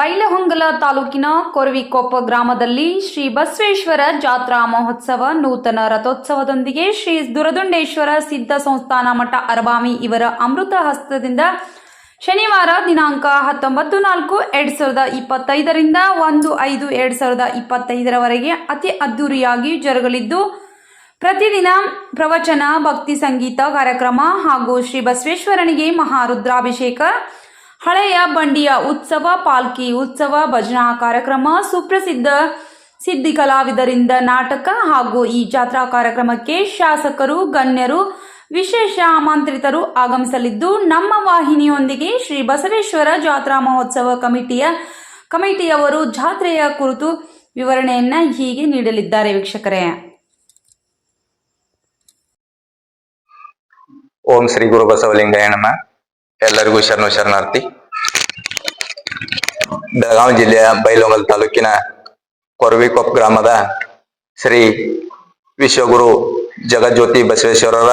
ಬೈಲಹೊಂಗಲ ತಾಲೂಕಿನ ಕೊರವಿಕೊಪ್ಪ ಗ್ರಾಮದಲ್ಲಿ ಶ್ರೀ ಬಸವೇಶ್ವರ ಜಾತ್ರಾ ಮಹೋತ್ಸವ ನೂತನ ರಥೋತ್ಸವದೊಂದಿಗೆ ಶ್ರೀ ದುರದುಂಡೇಶ್ವರ ಸಿದ್ಧ ಸಂಸ್ಥಾನ ಮಠ ಅರಬಾಮಿ ಇವರ ಅಮೃತ ಹಸ್ತದಿಂದ ಶನಿವಾರ ದಿನಾಂಕ ಹತ್ತೊಂಬತ್ತು ನಾಲ್ಕು ಎರಡು ಸಾವಿರದ ಇಪ್ಪತ್ತೈದರಿಂದ ಒಂದು ಐದು ಎರಡು ಸಾವಿರದ ಇಪ್ಪತ್ತೈದರವರೆಗೆ ಅತಿ ಅದ್ದೂರಿಯಾಗಿ ಜರುಗಲಿದ್ದು, ಪ್ರತಿದಿನ ಪ್ರವಚನ, ಭಕ್ತಿ ಸಂಗೀತ ಕಾರ್ಯಕ್ರಮ ಹಾಗೂ ಶ್ರೀ ಬಸವೇಶ್ವರನಿಗೆ ಮಹಾರುದ್ರಾಭಿಷೇಕ ಹಳೆಯ ಬಂಡಿಯ ಉತ್ಸವ, ಪಾಲ್ಕಿ ಉತ್ಸವ, ಭಜನಾ ಕಾರ್ಯಕ್ರಮ, ಸುಪ್ರಸಿದ್ಧ ಸಿದ್ಧಿ ಕಲಾವಿದರಿಂದ ನಾಟಕ ಹಾಗೂ ಈ ಜಾತ್ರಾ ಕಾರ್ಯಕ್ರಮಕ್ಕೆ ಶಾಸಕರು, ಗಣ್ಯರು, ವಿಶೇಷ ಆಮಂತ್ರಿತರು ಆಗಮಿಸಲಿದ್ದು, ನಮ್ಮ ವಾಹಿನಿಯೊಂದಿಗೆ ಶ್ರೀ ಬಸವೇಶ್ವರ ಜಾತ್ರಾ ಮಹೋತ್ಸವ ಕಮಿಟಿಯ ಕಮಿಟಿಯವರು ಜಾತ್ರೆಯ ಕುರಿತು ವಿವರಣೆಯನ್ನ ಹೀಗೆ ನೀಡಲಿದ್ದಾರೆ ವೀಕ್ಷಕರೇ. ಓಂ ಶ್ರೀ ಗುರು ಬಸವಲಿಂಗಾಯ ನಮ. ಎಲ್ಲರಿಗೂ ಶರಣು ಶರಣಾರ್ಥಿ. ಬೆಳಗಾವಿ ಜಿಲ್ಲೆಯ ಬೈಲೊಂಗಲ್ ತಾಲೂಕಿನ ಕೊರವಿಕೊಪ್ಪ ಗ್ರಾಮದ ಶ್ರೀ ವಿಶ್ವಗುರು ಜಗಜ್ಯೋತಿ ಬಸವೇಶ್ವರರ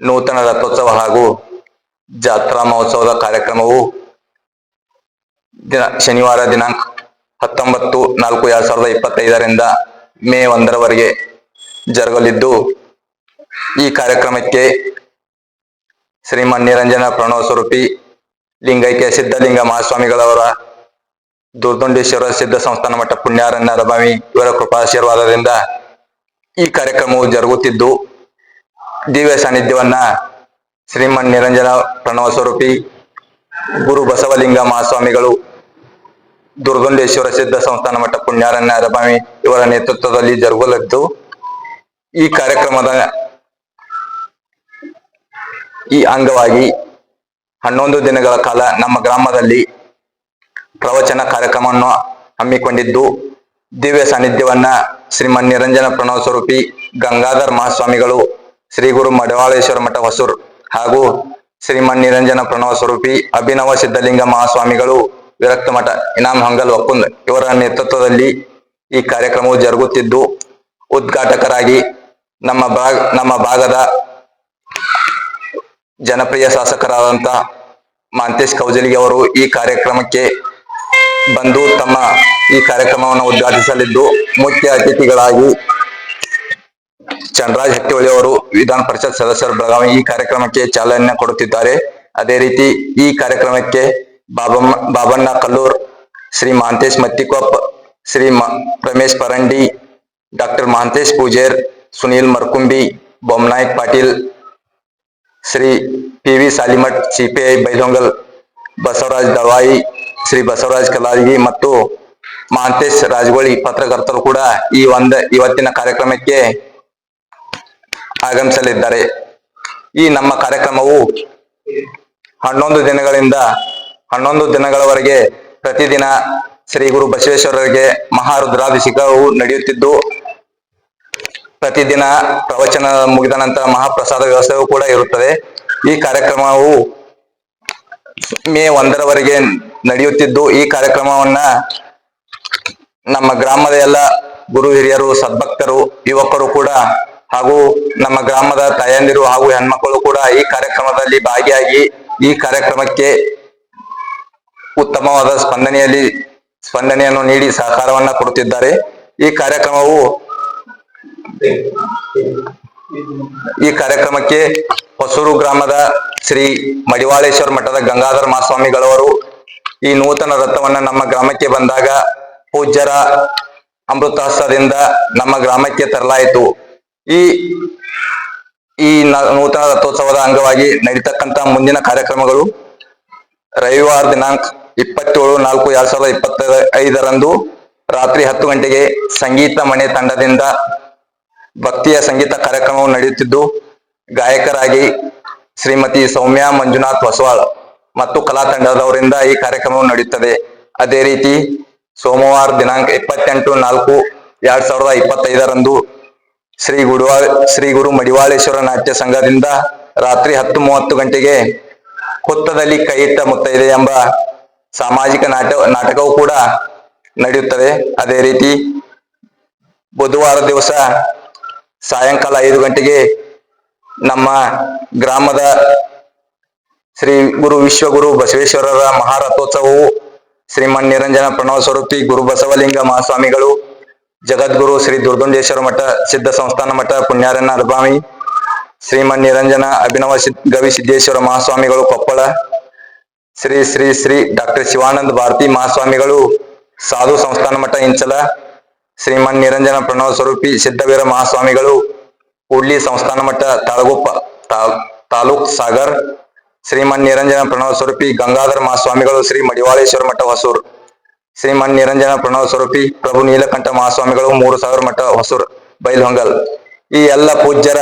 ನೂತನ ರಥೋತ್ಸವ ಹಾಗೂ ಜಾತ್ರಾ ಮಹೋತ್ಸವದ ಕಾರ್ಯಕ್ರಮವು ದಿನ ಶನಿವಾರ ದಿನಾಂಕ ಹತ್ತೊಂಬತ್ತು ನಾಲ್ಕು ಎರಡ್ ಸಾವಿರದ ಇಪ್ಪತ್ತೈದರಿಂದ ಮೇ ಒಂದರವರೆಗೆ ಜರುಗಲಿದ್ದು, ಈ ಕಾರ್ಯಕ್ರಮಕ್ಕೆ ಶ್ರೀಮನ್ ನಿರಂಜನ ಪ್ರಣವ ಸ್ವರೂಪಿ, ಲಿಂಗೈಕ್ಯ ಸಿದ್ಧಲಿಂಗ ಮಹಾಸ್ವಾಮಿಗಳವರ, ದುರ್ದುಂಡೇಶ್ವರ ಸಿದ್ಧ ಸಂಸ್ಥಾನ ಮಠ ಪುಣ್ಯಾರಣ್ಯ ರಭಾಮಿ ಇವರ ಕೃಪಾಶೀರ್ವಾದದಿಂದ ಈ ಕಾರ್ಯಕ್ರಮವು ಜರುಗುತ್ತಿದ್ದು, ದಿವ್ಯ ಸಾನ್ನಿಧ್ಯವನ್ನ ಶ್ರೀಮನ್ ನಿರಂಜನ ಪ್ರಣವ ಸ್ವರೂಪಿ, ಗುರು ಬಸವಲಿಂಗ ಮಹಾಸ್ವಾಮಿಗಳು ದುರ್ಗುಂಡೇಶ್ವರ ಸಿದ್ಧ ಸಂಸ್ಥಾನ ಮಠ ಪುಣ್ಯಾರಣ್ಯ ರಭಾಮಿ ಇವರ ನೇತೃತ್ವದಲ್ಲಿ ಜರುಗಲಿದ್ದು, ಈ ಕಾರ್ಯಕ್ರಮದ ಈ ಅಂಗವಾಗಿ ಹನ್ನೊಂದು ದಿನಗಳ ಕಾಲ ನಮ್ಮ ಗ್ರಾಮದಲ್ಲಿ ಪ್ರವಚನ ಕಾರ್ಯಕ್ರಮವನ್ನು ಹಮ್ಮಿಕೊಂಡಿದ್ದು ದಿವ್ಯ ಸಾನ್ನಿಧ್ಯವನ್ನ ಶ್ರೀಮನ್ ನಿರಂಜನ ಪ್ರಣವ ಸ್ವರೂಪಿ, ಗಂಗಾಧರ್ ಮಹಾಸ್ವಾಮಿಗಳು, ಶ್ರೀ ಗುರು ಮಡವಾಳೇಶ್ವರ ಮಠ ಹೊಸೂರ್ ಹಾಗೂ ಶ್ರೀಮನ್ ನಿರಂಜನ ಪ್ರಣವ ಸ್ವರೂಪಿ, ಅಭಿನವ ಸಿದ್ಧಲಿಂಗ ಮಹಾಸ್ವಾಮಿಗಳು, ವಿರಕ್ತ ಮಠ ಇನಾಮ್ ಹಂಗಲ್ ಒಪ್ಪುಂದ್ ಇವರ ನೇತೃತ್ವದಲ್ಲಿ ಈ ಕಾರ್ಯಕ್ರಮವು ಜರುಗುತ್ತಿದ್ದು, ಉದ್ಘಾಟಕರಾಗಿ ನಮ್ಮ ಭಾಗ, ನಮ್ಮ ಭಾಗದ ಜನಪ್ರಿಯ ಶಾಸಕರಾದಂತಹ ಮಾಂತೇಶ್ ಕೌಜಲಿಗೆ ಅವರು ಈ ಕಾರ್ಯಕ್ರಮಕ್ಕೆ ಬಂದು ತಮ್ಮ ಈ ಕಾರ್ಯಕ್ರಮವನ್ನು ಉದ್ಘಾಟಿಸಲಿದ್ದು ಮುಖ್ಯ ಅತಿಥಿಗಳಾಗಿ ಚಂದ್ರರಾಜ್ ಹಟ್ಟಿಹೊಳಿ ಅವರು, ವಿಧಾನ ಪರಿಷತ್ ಸದಸ್ಯರು ಬೆಳಗಾವಿ ಈ ಕಾರ್ಯಕ್ರಮಕ್ಕೆ ಚಾಲನೆ ಕೊಡುತ್ತಿದ್ದಾರೆ. ಅದೇ ರೀತಿ ಈ ಕಾರ್ಯಕ್ರಮಕ್ಕೆ Babamma, Babanna Kallur, Shri Mantesh Mattikop Shri Ramesh Parandi, doctor Mahantesh Pujer, Sunil Markumbi Bommanayak Patil Shri P V Salimath, CPI Bailongal, Basavaraj Dawai Shri Basavaraj Kalagi ಮತ್ತು ಮಹಾಂತೇಶ್ ರಾಜಗೋಳಿ ಪತ್ರಕರ್ತರು ಕೂಡ ಈ ಒಂದ ಇವತ್ತಿನ ಕಾರ್ಯಕ್ರಮಕ್ಕೆ ಆಗಮಿಸಲಿದ್ದಾರೆ. ಈ ನಮ್ಮ ಕಾರ್ಯಕ್ರಮವು ಹನ್ನೊಂದು ದಿನಗಳಿಂದ ಹನ್ನೊಂದು ದಿನಗಳವರೆಗೆ ಪ್ರತಿದಿನ ಶ್ರೀ ಗುರು ಬಸವೇಶ್ವರರಿಗೆ ಮಹಾರುದ್ರಾಭಿಷೇಕವು ನಡೆಯುತ್ತಿದ್ದು ಪ್ರತಿದಿನ ಪ್ರವಚನ ಮುಗಿದ ನಂತರ ಮಹಾಪ್ರಸಾದ ವ್ಯವಸ್ಥೆಯೂ ಕೂಡ ಇರುತ್ತದೆ. ಈ ಕಾರ್ಯಕ್ರಮವು ಮೇ ಒಂದರವರೆಗೆ ನಡೆಯುತ್ತಿದ್ದು, ಈ ಕಾರ್ಯಕ್ರಮವನ್ನ ನಮ್ಮ ಗ್ರಾಮದ ಎಲ್ಲ ಗುರು ಹಿರಿಯರು, ಸದ್ಭಕ್ತರು, ಯುವಕರು ಕೂಡ ಹಾಗೂ ನಮ್ಮ ಗ್ರಾಮದ ತಾಯಂದಿರು ಹಾಗೂ ಹೆಣ್ಮಕ್ಕಳು ಕೂಡ ಈ ಕಾರ್ಯಕ್ರಮದಲ್ಲಿ ಭಾಗಿಯಾಗಿ ಈ ಕಾರ್ಯಕ್ರಮಕ್ಕೆ ಉತ್ತಮವಾದ ಸ್ಪಂದನೆಯಲ್ಲಿ ಸ್ಪಂದನೆಯನ್ನು ನೀಡಿ ಸಹಕಾರವನ್ನ ಕೊಡುತ್ತಿದ್ದಾರೆ. ಈ ಕಾರ್ಯಕ್ರಮವು ಈ ಕಾರ್ಯಕ್ರಮಕ್ಕೆ ಹೊಸೂರು ಗ್ರಾಮದ ಶ್ರೀ ಮಡಿವಾಳೇಶ್ವರ ಮಠದ ಗಂಗಾಧರ ಮಹಾಸ್ವಾಮಿಗಳವರು ಈ ನೂತನ ರಥವನ್ನ ನಮ್ಮ ಗ್ರಾಮಕ್ಕೆ ಬಂದಾಗ ಪೂಜ್ಯರ ಅಮೃತಹಸ್ತದಿಂದ ನಮ್ಮ ಗ್ರಾಮಕ್ಕೆ ತರಲಾಯಿತು. ಈ ಈ ನೂತನ ರಥೋತ್ಸವದ ಅಂಗವಾಗಿ ನಡೀತಕ್ಕಂತ ಮುಂದಿನ ಕಾರ್ಯಕ್ರಮಗಳು ರವಿವಾರ ದಿನಾಂಕ ಇಪ್ಪತ್ತೇಳು ನಾಲ್ಕು ಎರಡ್ ಸಾವಿರದ ಇಪ್ಪತ್ತ ರಾತ್ರಿ ಹತ್ತು ಗಂಟೆಗೆ ಸಂಗೀತ ಮನೆ ತಂಡದಿಂದ ಭಕ್ತಿಯ ಸಂಗೀತ ಕಾರ್ಯಕ್ರಮವು ನಡೆಯುತ್ತಿದ್ದು, ಗಾಯಕರಾಗಿ ಶ್ರೀಮತಿ ಸೌಮ್ಯ ಮಂಜುನಾಥ್ ಹೊಸವಾಳ್ ಮತ್ತು ಕಲಾ ತಂಡದವರಿಂದ ಈ ಕಾರ್ಯಕ್ರಮವು ನಡೆಯುತ್ತದೆ. ಅದೇ ರೀತಿ, ಸೋಮವಾರ ದಿನಾಂಕ ಇಪ್ಪತ್ತೆಂಟು ನಾಲ್ಕು ಎರಡ್ ಸಾವಿರದ ಇಪ್ಪತ್ತೈದರಂದು ಶ್ರೀ ಗುಡುವಾ ಶ್ರೀ ಗುರು ಮಡಿವಾಳೇಶ್ವರ ನಾಟ್ಯ ಸಂಘದಿಂದ ರಾತ್ರಿ ಹತ್ತು ಮೂವತ್ತು ಗಂಟೆಗೆ ಹುತ್ತದಲ್ಲಿ ಕೈಯಿಟ್ಟ ಮುತ್ತೈದೆ ಎಂಬ ಸಾಮಾಜಿಕ ನಾಟ ನಾಟಕವು ಕೂಡ ನಡೆಯುತ್ತದೆ. ಅದೇ ರೀತಿ, ಬುಧವಾರ ದಿವಸ ಸಾಯಂಕಾಲ ಐದು ಗಂಟೆಗೆ ನಮ್ಮ ಗ್ರಾಮದ ಶ್ರೀ ಗುರು ವಿಶ್ವಗುರು ಬಸವೇಶ್ವರರ ಮಹಾರಥೋತ್ಸವವು ಶ್ರೀಮನ್ ನಿರಂಜನ ಪ್ರಣವ ಸ್ವರೂಪಿ ಗುರು ಬಸವಲಿಂಗ ಮಹಾಸ್ವಾಮಿಗಳು, ಜಗದ್ಗುರು ಶ್ರೀ ದುರ್ದುಂಡೇಶ್ವರ ಮಠ, ಸಿದ್ಧ ಸಂಸ್ಥಾನ ಮಠ, ಪುಣ್ಯಾರಣ್ಯ ಅರ್ಭಾಮಿ ಶ್ರೀಮನ್ ನಿರಂಜನ ಅಭಿನವ ಗವಿ ಸಿದ್ದೇಶ್ವರ ಮಹಾಸ್ವಾಮಿಗಳು ಕೊಪ್ಪಳ, ಶ್ರೀ ಶ್ರೀ ಶ್ರೀ ಡಾಕ್ಟರ್ ಶಿವಾನಂದ ಭಾರತಿ ಮಹಾಸ್ವಾಮಿಗಳು, ಸಾಧು ಸಂಸ್ಥಾನ ಮಠ ಇಂಚಲ ಶ್ರೀಮನ್ ನಿರಂಜನ ಪ್ರಣವ ಸ್ವರೂಪಿ ಸಿದ್ದವೀರ ಮಹಾಸ್ವಾಮಿಗಳು ಕೂಡ್ಲಿ ಸಂಸ್ಥಾನ ಮಠ, ತಾಳಗುಪ್ಪ ತಾಲೂಕ್ ಸಾಗರ್, ಶ್ರೀಮನ್ ನಿರಂಜನ ಪ್ರಣವ ಸ್ವರೂಪಿ ಗಂಗಾಧರ ಮಹಾಸ್ವಾಮಿಗಳು, ಶ್ರೀ ಮಡಿವಾಳೇಶ್ವರ ಮಠ, ಹೊಸೂರ್. ಶ್ರೀಮನ್ ನಿರಂಜನ ಪ್ರಣವ ಸ್ವರೂಪಿ ಪ್ರಭು ನೀಲಕಂಠ ಮಹಾಸ್ವಾಮಿಗಳು, ಮೂರು ಸಾವಿರ ಮಠ, ಹೊಸೂರ್, ಬೈಲ್ಹೊಂಗಲ್. ಈ ಎಲ್ಲ ಪೂಜ್ಯರ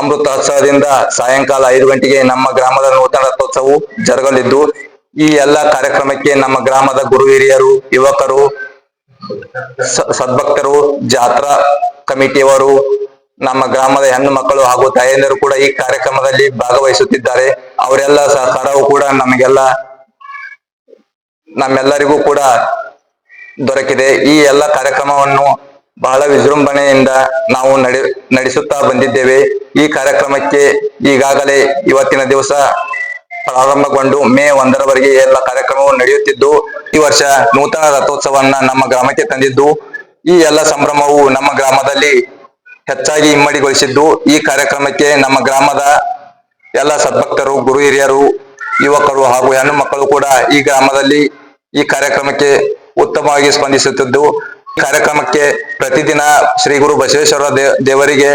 ಅಮೃತೋತ್ಸವದಿಂದ ಸಾಯಂಕಾಲ ಐದು ಗಂಟೆಗೆ ನಮ್ಮ ಗ್ರಾಮದ ನೂತನ ರಥೋತ್ಸವವು ಜರುಗಲಿದ್ದು, ಈ ಎಲ್ಲ ಕಾರ್ಯಕ್ರಮಕ್ಕೆ ನಮ್ಮ ಗ್ರಾಮದ ಗುರು ಹಿರಿಯರು ಯುವಕರು ಸದ್ಭಕ್ತರು, ಜಾತ್ರಾ ಕಮಿಟಿಯವರು, ನಮ್ಮ ಗ್ರಾಮದ ಹೆಣ್ಣು ಮಕ್ಕಳು ಹಾಗೂ ತಾಯಂದಿರು ಕೂಡ ಈ ಕಾರ್ಯಕ್ರಮದಲ್ಲಿ ಭಾಗವಹಿಸುತ್ತಿದ್ದಾರೆ. ಅವರೆಲ್ಲ ಸಹಕಾರವು ಕೂಡ ನಮಗೆಲ್ಲ, ನಮ್ಮೆಲ್ಲರಿಗೂ ಕೂಡ ದೊರಕಿದೆ. ಈ ಎಲ್ಲ ಕಾರ್ಯಕ್ರಮವನ್ನು ಬಹಳ ವಿಜೃಂಭಣೆಯಿಂದ ನಾವು ನಡೆ, ನಡೆಸುತ್ತಾ ಬಂದಿದ್ದೇವೆ. ಈ ಕಾರ್ಯಕ್ರಮಕ್ಕೆ ಈಗಾಗಲೇ ಇವತ್ತಿನ ದಿವಸ ಪ್ರಾರಂಭಗೊಂಡು ಮೇ ಒಂದರವರೆಗೆ ಎಲ್ಲ ಕಾರ್ಯಕ್ರಮವು ನಡೆಯುತ್ತಿದ್ದು ಈ ವರ್ಷ ನೂತನ ರಥೋತ್ಸವವನ್ನ ನಮ್ಮ ಗ್ರಾಮಕ್ಕೆ ತಂದಿದ್ದು, ಈ ಎಲ್ಲ ಸಂಭ್ರಮವು ನಮ್ಮ ಗ್ರಾಮದಲ್ಲಿ ಹೆಚ್ಚಾಗಿ ಇಮ್ಮಡಿಗೊಳಿಸಿದ್ದು, ಈ ಕಾರ್ಯಕ್ರಮಕ್ಕೆ ನಮ್ಮ ಗ್ರಾಮದ ಎಲ್ಲ ಸದ್ಭಕ್ತರು, ಗುರು ಹಿರಿಯರು, ಯುವಕರು ಹಾಗೂ ಹೆಣ್ಣು ಮಕ್ಕಳು ಕೂಡ ಈ ಗ್ರಾಮದಲ್ಲಿ ಈ ಕಾರ್ಯಕ್ರಮಕ್ಕೆ ಉತ್ತಮವಾಗಿ ಸ್ಪಂದಿಸುತ್ತಿದ್ದು ಕಾರ್ಯಕ್ರಮಕ್ಕೆ ಪ್ರತಿದಿನ ಶ್ರೀ ಗುರು ಬಸವೇಶ್ವರ ದೇವರಿಗೆ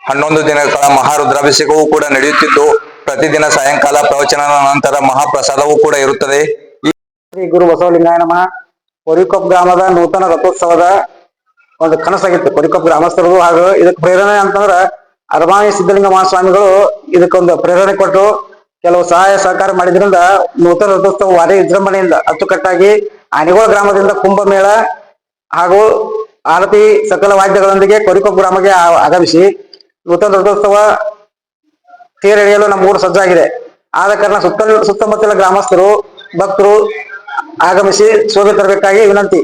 ಹನ್ನೊಂದು ದಿನಗಳ ಮಹಾರುದ್ರಾಭಿಷೇಕವೂ ಕೂಡ ನಡೆಯುತ್ತಿದ್ದು, ಪ್ರತಿದಿನ ಸಾಯಂಕಾಲ ಪ್ರವಚನದ ನಂತರ ಮಹಾಪ್ರಸಾದವೂ ಕೂಡ ಇರುತ್ತದೆ. ಶ್ರೀ ಗುರು ಬಸವಲಿಂಗಾಯ ನಾಯನಮ್ಮ ಕೊರಿಕೊಪ್ಪ ಗ್ರಾಮದ ನೂತನ ರಥೋತ್ಸವದ ಒಂದು ಕನಸಾಗಿತ್ತು. ಕೊರಿಕೊಪ್ಪ ಗ್ರಾಮಸ್ಥರದು ಹಾಗೂ ಇದಕ್ಕೆ ಪ್ರೇರಣೆ ಅಂತಂದ್ರ ಅರಮಾನಿ ಸಿದ್ಧಲಿಂಗ ಮಹಾಸ್ವಾಮಿಗಳು ಇದಕ್ಕೊಂದು ಪ್ರೇರಣೆ ಕೊಟ್ಟು ಕೆಲವು ಸಹಾಯ ಸಹಕಾರ ಮಾಡಿದ್ರಿಂದ ನೂತನ ರಥೋತ್ಸವ ವಾರಿ ವಿಜೃಂಭಣೆಯಿಂದ ಅಚ್ಚುಕಟ್ಟಾಗಿ ಆನೆಗೋಳ ಗ್ರಾಮದಿಂದ ಕುಂಭಮೇಳ ಹಾಗೂ ಆರತಿ ಸಕಲ ವಾದ್ಯಗಳೊಂದಿಗೆ ಕೊರಿಕೊಪ್ಪ ಗ್ರಾಮಕ್ಕೆ ಆಗಮಿಸಿ ನೂತನ ರಥೋತ್ಸವ ತೇರೆಳೆಯಲು ನಮ್ಮ ಊರು ಸಜ್ಜಾಗಿದೆ. ಆದ ಕಾರಣ ಸುತ್ತ ಸುತ್ತಮುತ್ತಲ ಗ್ರಾಮಸ್ಥರು, ಭಕ್ತರು ಆಗಮಿಸಿ ಶೋಭೆ ತರಬೇಕಾಗಿ ವಿನಂತಿ.